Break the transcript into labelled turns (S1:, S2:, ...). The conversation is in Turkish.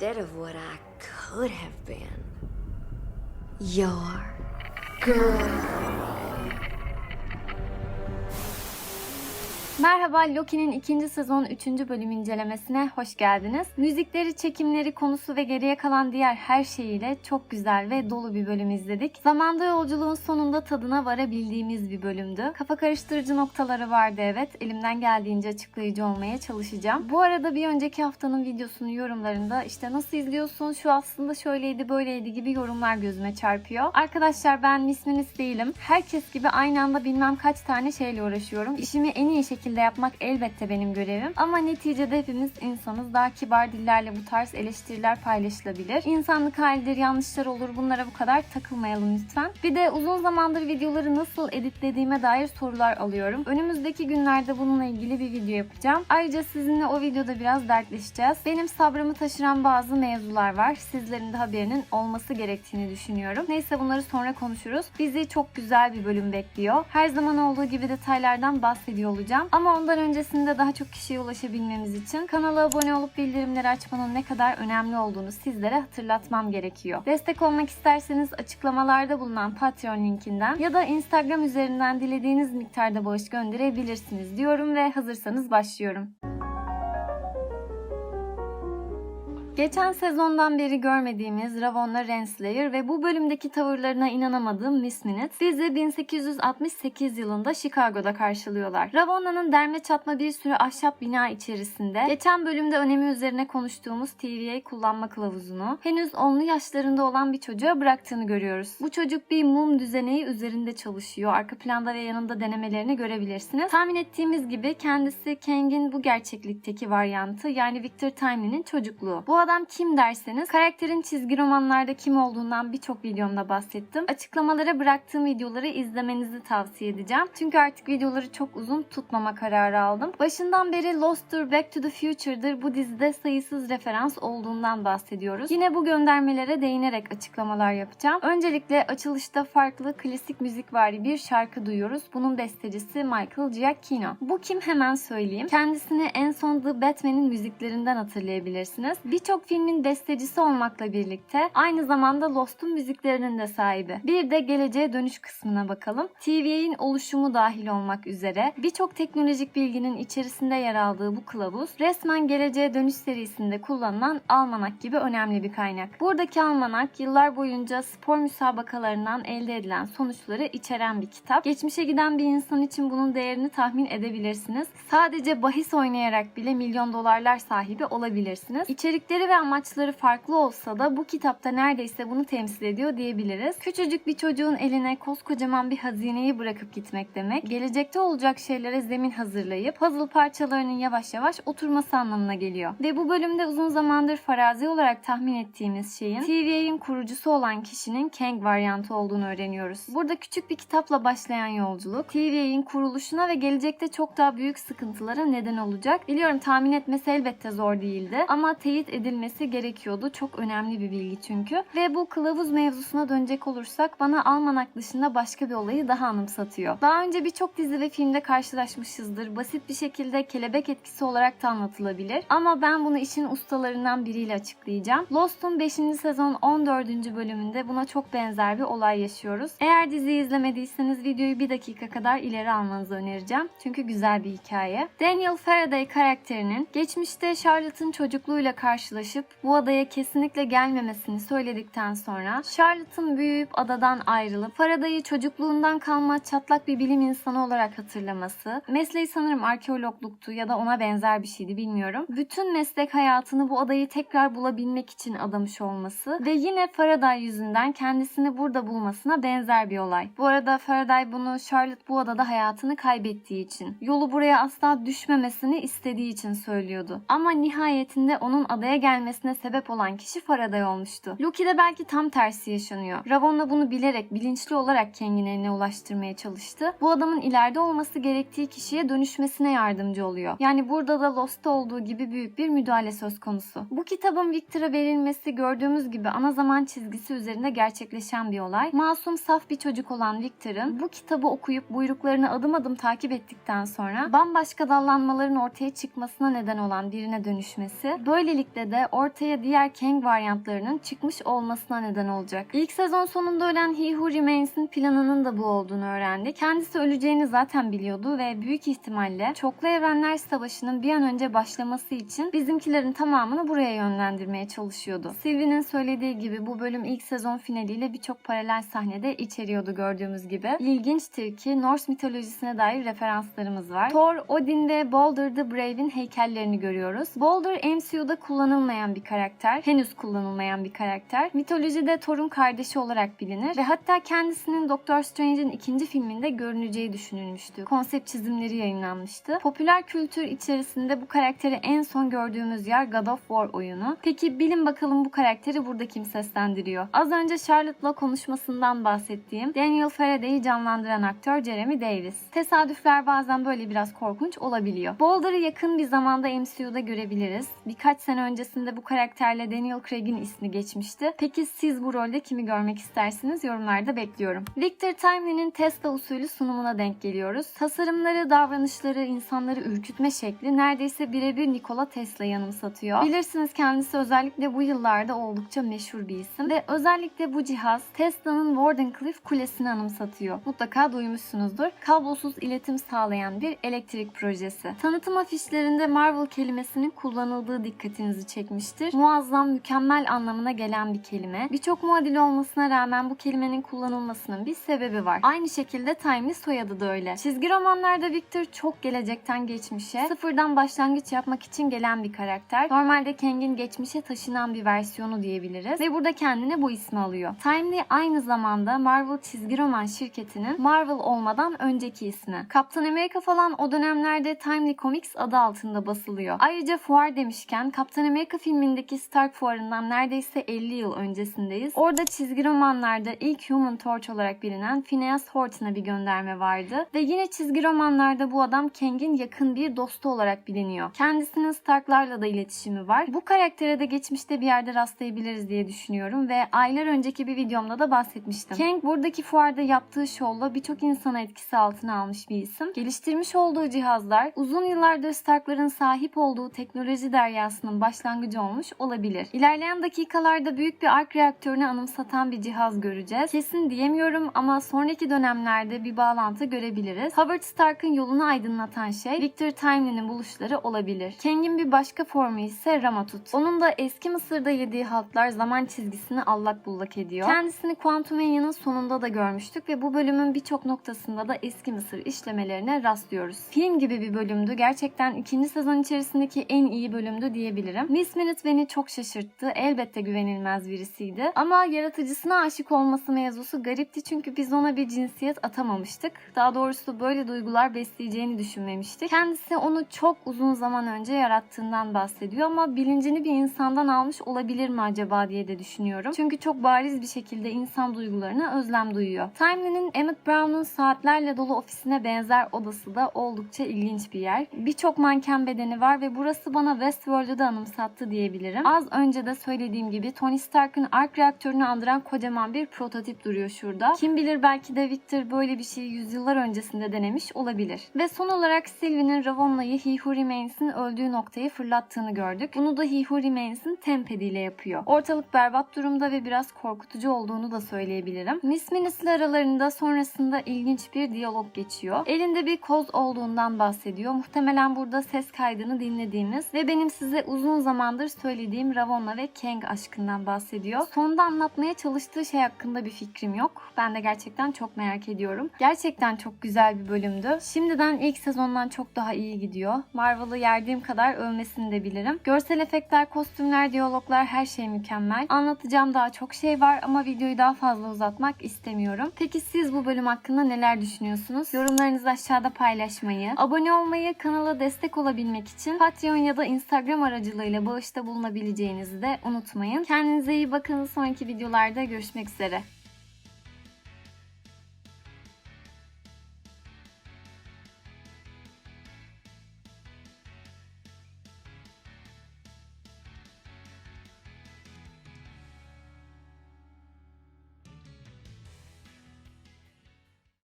S1: instead of what I could have been. Your girl.
S2: Merhaba Loki'nin ikinci sezon 3. bölüm incelemesine hoş geldiniz. Müzikleri, çekimleri, konusu ve geriye kalan diğer her şeyiyle çok güzel ve dolu bir bölüm izledik. Zamanda yolculuğun sonunda tadına varabildiğimiz bir bölümdü. Kafa karıştırıcı noktaları vardı evet. Elimden geldiğince açıklayıcı olmaya çalışacağım. Bu arada bir önceki haftanın videosunu yorumlarında işte nasıl izliyorsun, şu aslında şöyleydi böyleydi gibi yorumlar gözüme çarpıyor. Arkadaşlar ben Miss Minis değilim. Herkes gibi aynı anda bilmem kaç tane şeyle uğraşıyorum. İşimi en iyi şekilde yapmak elbette benim görevim. Ama neticede hepimiz insanız. Daha kibar dillerle bu tarz eleştiriler paylaşılabilir. İnsanlık halidir, yanlışlar olur. Bunlara bu kadar takılmayalım lütfen. Bir de uzun zamandır videoları nasıl editlediğime dair sorular alıyorum. Önümüzdeki günlerde bununla ilgili bir video yapacağım. Ayrıca sizinle o videoda biraz dertleşeceğiz. Benim sabrımı taşıran bazı mevzular var. Sizlerin de haberinin olması gerektiğini düşünüyorum. Neyse bunları sonra konuşuruz. Bizi çok güzel bir bölüm bekliyor. Her zaman olduğu gibi detaylardan bahsediyor olacağım. Ama ondan öncesinde daha çok kişiye ulaşabilmemiz için kanala abone olup bildirimleri açmanın ne kadar önemli olduğunu sizlere hatırlatmam gerekiyor. Destek olmak isterseniz açıklamalarda bulunan Patreon linkinden ya da Instagram üzerinden dilediğiniz miktarda bağış gönderebilirsiniz diyorum ve hazırsanız başlıyorum. Geçen sezondan beri görmediğimiz Ravonna Renslayer ve bu bölümdeki tavırlarına inanamadığım Miss Minutes bizi 1868 yılında Chicago'da karşılıyorlar. Ravonna'nın derme çatma bir sürü ahşap bina içerisinde geçen bölümde önemi üzerine konuştuğumuz TVA kullanma kılavuzunu henüz onlu yaşlarında olan bir çocuğa bıraktığını görüyoruz. Bu çocuk bir mum düzeneği üzerinde çalışıyor. Arka planda ve yanında denemelerini görebilirsiniz. Tahmin ettiğimiz gibi kendisi Kang'in bu gerçeklikteki varyantı yani Victor Timely'nin çocukluğu. Bu adam kim derseniz karakterin çizgi romanlarda kim olduğundan birçok videomda bahsettim. Açıklamalara bıraktığım videoları izlemenizi tavsiye edeceğim. Çünkü artık videoları çok uzun tutmama kararı aldım. Başından beri Lost'tur, Back to the Future'dır bu dizide sayısız referans olduğundan bahsediyoruz. Yine bu göndermelere değinerek açıklamalar yapacağım. Öncelikle açılışta farklı klasik müzik vari bir şarkı duyuyoruz. Bunun bestecisi Michael Giacchino. Bu kim hemen söyleyeyim. Kendisini en son The Batman'in müziklerinden hatırlayabilirsiniz. Birçok filmin bestecisi olmakla birlikte aynı zamanda Lost'un müziklerinin de sahibi. Bir de geleceğe dönüş kısmına bakalım. TVA'in oluşumu dahil olmak üzere birçok teknolojik bilginin içerisinde yer aldığı bu kılavuz resmen geleceğe dönüş serisinde kullanılan almanak gibi önemli bir kaynak. Buradaki almanak yıllar boyunca spor müsabakalarından elde edilen sonuçları içeren bir kitap. Geçmişe giden bir insan için bunun değerini tahmin edebilirsiniz. Sadece bahis oynayarak bile milyon dolarlar sahibi olabilirsiniz. İçerikleri ve amaçları farklı olsa da bu kitapta neredeyse bunu temsil ediyor diyebiliriz. Küçücük bir çocuğun eline koskocaman bir hazineyi bırakıp gitmek demek. Gelecekte olacak şeylere zemin hazırlayıp puzzle parçalarının yavaş yavaş oturması anlamına geliyor. Ve bu bölümde uzun zamandır farazi olarak tahmin ettiğimiz şeyin TVA'in kurucusu olan kişinin Kang varyantı olduğunu öğreniyoruz. Burada küçük bir kitapla başlayan yolculuk TVA'in kuruluşuna ve gelecekte çok daha büyük sıkıntılara neden olacak. Biliyorum tahmin etmesi elbette zor değildi ama teyit edilmesi gerekiyordu. Çok önemli bir bilgi çünkü. Ve bu kılavuz mevzusuna dönecek olursak bana Almanak dışında başka bir olayı daha anımsatıyor. Daha önce birçok dizi ve filmde karşılaşmışızdır. Basit bir şekilde kelebek etkisi olarak da anlatılabilir. Ama ben bunu işin ustalarından biriyle açıklayacağım. Lost'un 5. sezon 14. bölümünde buna çok benzer bir olay yaşıyoruz. Eğer diziyi izlemediyseniz videoyu bir dakika kadar ileri almanızı önereceğim. Çünkü güzel bir hikaye. Daniel Faraday karakterinin geçmişte Charlotte'ın çocukluğuyla karşılaşıp bu adaya kesinlikle gelmemesini söyledikten sonra Charlotte'ın büyüyüp adadan ayrılıp Faraday'ı çocukluğundan kalma çatlak bir bilim insanı olarak hatırlaması, mesleği sanırım arkeologluktu ya da ona benzer bir şeydi bilmiyorum. Bütün meslek hayatını bu adayı tekrar bulabilmek için adamış olması ve yine Faraday yüzünden kendisini burada bulmasına benzer bir olay. Bu arada Faraday bunu Charlotte bu adada hayatını kaybettiği için, yolu buraya asla düşmemesini istediği için söylüyordu. Ama nihayetinde onun adaya gelmesine sebep olan kişi Faraday olmuştu. Loki'de belki tam tersi yaşanıyor. Ravonna bunu bilerek, bilinçli olarak Kang'in eline ulaştırmaya çalıştı. Bu adamın ileride olması gerektiği kişiye dönüşmesine yardımcı oluyor. Yani burada da Lost'ta olduğu gibi büyük bir müdahale söz konusu. Bu kitabın Victor'a verilmesi gördüğümüz gibi ana zaman çizgisi üzerinde gerçekleşen bir olay. Masum saf bir çocuk olan Victor'ın bu kitabı okuyup buyruklarını adım adım takip ettikten sonra bambaşka dallanmaların ortaya çıkmasına neden olan birine dönüşmesi, böylelikle de ortaya diğer Kang varyantlarının çıkmış olmasına neden olacak. İlk sezon sonunda ölen He Who Remains'in planının da bu olduğunu öğrendik. Kendisi öleceğini zaten biliyordu ve büyük ihtimalle çoklu evrenler savaşının bir an önce başlaması için bizimkilerin tamamını buraya yönlendirmeye çalışıyordu. Sylvie'nin söylediği gibi bu bölüm ilk sezon finaliyle birçok paralel sahnede içeriyordu gördüğümüz gibi. İlginçtir ki Norse mitolojisine dair referanslarımız var. Thor, Odin ve Baldur the Brave'in heykellerini görüyoruz. Baldur MCU'da kullanılmayan bir karakter. Henüz kullanılmayan bir karakter. Mitolojide Thor'un kardeşi olarak bilinir ve hatta kendisinin Doctor Strange'in ikinci filminde görüneceği düşünülmüştü. Konsept çizimleri yayınlanmıştı. Popüler kültür içerisinde bu karakteri en son gördüğümüz yer God of War oyunu. Peki bilin bakalım bu karakteri burada kim seslendiriyor? Az önce Charlotte'la konuşmasından bahsettiğim Daniel Faraday'i canlandıran aktör Jeremy Davis. Tesadüfler bazen böyle biraz korkunç olabiliyor. Boulder'ı yakın bir zamanda MCU'da görebiliriz. Birkaç sene öncesinde bu karakterle Daniel Craig'in ismi geçmişti. Peki siz bu rolde kimi görmek istersiniz? Yorumlarda bekliyorum. Victor Timely'nin Tesla usulü sunumuna denk geliyoruz. Tasarımları, davranışları, insanları ürkütme şekli neredeyse birebir Nikola Tesla'yı anımsatıyor. Bilirsiniz kendisi özellikle bu yıllarda oldukça meşhur bir isim ve özellikle bu cihaz Tesla'nın Wardenclyffe kulesini anımsatıyor. Mutlaka duymuşsunuzdur. Kablosuz iletim sağlayan bir elektrik projesi. Tanıtım afişlerinde Marvel kelimesinin kullanıldığı dikkatinizi çekmiştir. Muazzam, mükemmel anlamına gelen bir kelime. Birçok muadil olmasına rağmen bu kelimenin kullanılmasının bir sebebi var. Aynı şekilde Timely soyadı da öyle. Çizgi romanlarda Victor çok gelecekten geçmişe, sıfırdan başlangıç yapmak için gelen bir karakter. Normalde Kang'in geçmişe taşınan bir versiyonu diyebiliriz ve burada kendine bu ismi alıyor. Timely aynı zamanda Marvel çizgi roman şirketinin Marvel olmadan önceki ismi. Kaptan Amerika falan o dönemlerde Timely Comics adı altında basılıyor. Ayrıca fuar demişken Kaptan Amerika filmindeki Stark fuarından neredeyse 50 yıl öncesindeyiz. Orada çizgi romanlarda ilk Human Torch olarak bilinen Phineas Horton'a bir gönderme vardı. Ve yine çizgi romanlarda bu adam Kang'in yakın bir dostu olarak biliniyor. Kendisinin Stark'larla da iletişimi var. Bu karaktere de geçmişte bir yerde rastlayabiliriz diye düşünüyorum ve aylar önceki bir videomda da bahsetmiştim. Kang buradaki fuarda yaptığı şovla birçok insana etkisi altına almış bir isim. Geliştirmiş olduğu cihazlar uzun yıllardır Stark'ların sahip olduğu teknoloji deryasının başlangıcı olmuş olabilir. İlerleyen dakikalarda büyük bir ark reaktörünü anımsatan bir cihaz göreceğiz. Kesin diyemiyorum ama sonraki dönemlerde bir bağlantı görebiliriz. Howard Stark'ın yolunu aydınlatan şey Victor Timely'nin buluşları olabilir. Kang'in bir başka formu ise Ramatut. Onun da eski Mısır'da yediği haltlar zaman çizgisini allak bullak ediyor. Kendisini Quantumania'nın sonunda da görmüştük ve bu bölümün birçok noktasında da eski Mısır işlemelerine rastlıyoruz. Film gibi bir bölümdü. Gerçekten ikinci sezon içerisindeki en iyi bölümdü diyebilirim. Miss Minute beni çok şaşırttı. Elbette güvenilmez birisiydi. Ama yaratıcısına aşık olması mevzusu garipti çünkü biz ona bir cinsiyet atamamıştık. Daha doğrusu böyle duygular besleyeceğini düşünmemiştik. Kendisi onu çok uzun zaman önce yarattığından bahsediyor ama bilincini bir insandan almış olabilir mi acaba diye de düşünüyorum. Çünkü çok bariz bir şekilde insan duygularına özlem duyuyor. Timely'nin Emmett Brown'un saatlerle dolu ofisine benzer odası da oldukça ilginç bir yer. Birçok manken bedeni var ve burası bana Westworld'u da anımsattı diyebilirim. Az önce de söylediğim gibi Tony Stark'ın ark reaktörünü andıran kocaman bir prototip duruyor şurada. Kim bilir belki de Victor böyle bir şeyi yüzyıllar öncesinde denemiş olabilir. Ve son olarak Sylvie'nin Ravonna'yı He Who Remains'in öldüğü noktaya fırlattığını gördük. Bunu da He Who Remains'in Tempad ile yapıyor. Ortalık berbat durumda ve biraz korkutucu olduğunu da söyleyebilirim. Miss Minutes aralarında sonrasında ilginç bir diyalog geçiyor. Elinde bir koz olduğundan bahsediyor. Muhtemelen burada ses kaydını dinlediğimiz ve benim size uzun zamandır söylediğim Ravonna ve Kang aşkından bahsediyor. Sonda anlatmaya çalıştığı şey hakkında bir fikrim yok. Ben de gerçekten çok merak ediyorum. Gerçekten çok güzel bir bölümdü. Şimdiden ilk sezondan çok daha iyi gidiyor. Marvel'ı yerdiğim kadar övmesini de bilirim. Görsel efektler, kostümler, diyaloglar her şey mükemmel. Anlatacağım daha çok şey var ama videoyu daha fazla uzatmak istemiyorum. Peki siz bu bölüm hakkında neler düşünüyorsunuz? Yorumlarınızı aşağıda paylaşmayı, abone olmayı, kanala destek olabilmek için Patreon ya da Instagram aracılığıyla bağışta bulunabileceğinizi de unutmayın. Kendinize iyi bakın. Sonraki videolarda görüşmek üzere.